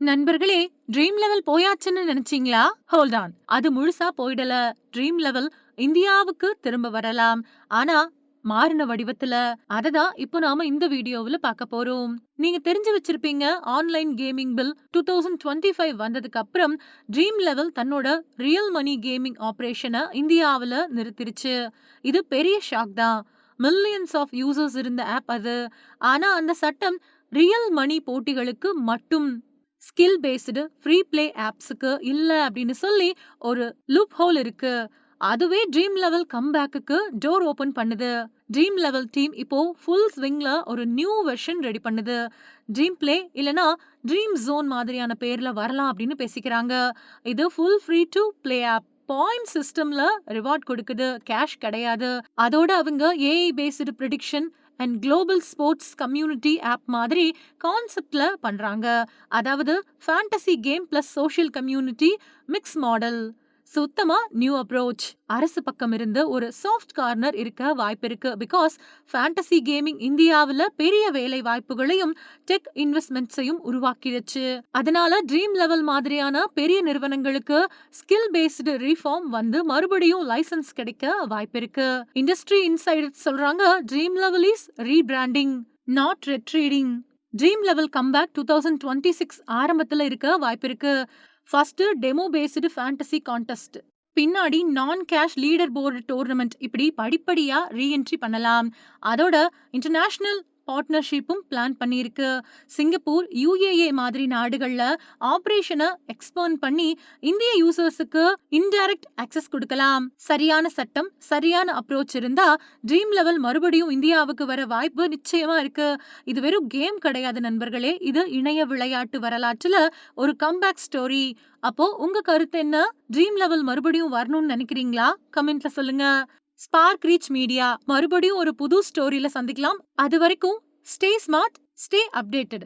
நண்பர்களே dream level போயாச்சுன்னு நினைச்சீங்களா? ஹோல்ட் ஆன் அது முழுசா போயிடல. ட்ரீம் லெவல் இந்தியாவுக்கு திரும்ப வரலாம். ஆனா மாறின வடிவத்துல. அததான் இப்போ நாம இந்த வீடியோவுல பார்க்க போறோம். நீங்க தெரிஞ்சு வச்சிருப்பீங்க online gaming bill two thousand twenty five வந்ததுக்கு அப்புறம் ட்ரீம் லெவல் தன்னோட ரியல் மணி கேமிங் ஆப்ரேஷனை இந்தியாவுல நிறுத்திருச்சு. இது பெரிய ஷாக் தான். மில்லியன்ஸ் ஆஃப் யூசர்ஸ் இருந்த ஆப் அது. ஆனா அந்த சட்டம் ரியல் மணி போட்டிகளுக்கு மட்டும் ஸ்கில் பேஸ்டு ஃப்ரீ பிளே ஆப்ஸுக்கு இல்ல அப்படின்னு சொல்லி ஒரு லூப் ஹோல் இருக்கு. அதுவே ட்ரீம் லெவல் கம்பேக்குக்கு டோர் ஓபன் பண்ணுது. ட்ரீம் லெவல் டீம் இப்போ ஃபுல் ஸ்விங்ல ஒரு நியூ வெர்ஷன் ரெடி பண்ணுது. ட்ரீம் பிளே இல்லனா ட்ரீம் ஜோன் மாதிரியான பேர்ல வரலாம் அப்படின்னு பேசிக்கிறாங்க. இது full free to play app point சிஸ்டம்ல ரிவார்ட் கொடுக்குது. கேஷ் கிடையாது. அதோட அவங்க AI based prediction and global sports community app மாதிரி கான்செப்ட்ல பண்றாங்க. அதாவது fantasy game plus social community mix model சுத்தமா நியூ அப்ரோச் அரசு பக்கம் இருந்து ஒரு சாஃப்ட் கார்னர் இருக்க வாய்ப்பு இருக்கு. பிகாஸ் ஃபேண்டசி கேமிங் இந்தியாவில் பெரிய வேலை வாய்ப்புகளையும் டெக் இன்வெஸ்ட்மெண்ட்ஸையும் உருவாக்கிடுச்சு. அதனால ட்ரீம் லெவல் மாதிரியான பெரிய நிறுவனங்களுக்கு ஸ்கில் பேஸ்டு ரீஃபார்ம் வந்து மறுபடியும் லைசன்ஸ் கிடைக்க வாய்ப்பு இருக்கு. இண்டஸ்ட்ரி இன்சைடர் சொல்றாங்க Dream eleven is rebranding not retreating Dream eleven comeback two thousand twenty six ஆரம்பத்தில் இருக்க வாய்ப்பு இருக்கு. First demo based fantasy contest பின்னாடி non cash leader board tournament இப்படி படிப்படியா ரீஎன்ட்ரி பண்ணலாம். அதோட இன்டர்நேஷனல் பார்ட்னர்ஷிப்பும் பிளான் பண்ணியிருக்கு. சிங்கப்பூர் யுஏஏ மாதிரி நாடுகள்ல ஆப்ரேஷனை எக்ஸ்பேர்ன் பண்ணி இந்திய யூசர்ஸுக்கு இன்டைரக்ட் ஆக்சஸ் கொடுக்கலாம். சரியான சட்டம் சரியான அப்ரோச் இருந்தா ட்ரீம் லெவல் மறுபடியும் இந்தியாவுக்கு வர வாய்ப்பு நிச்சயமா இருக்கு. இது வெறும் கேம் கிடையாது நண்பர்களே. இது இணைய விளையாட்டு வரலாற்றுல ஒரு கம்பேக் ஸ்டோரி அப்போ உங்க கருத்து என்ன? ட்ரீம் லெவல் மறுபடியும் வரணும்னு நினைக்கிறீங்களா? கமெண்ட்ல சொல்லுங்க. ஸ்பார்க் ரீச் மீடியா மறுபடியும் ஒரு புது ஸ்டோரியில சந்திக்கலாம். அது வரைக்கும் ஸ்டே ஸ்மார்ட் ஸ்டே அப்டேட்டட்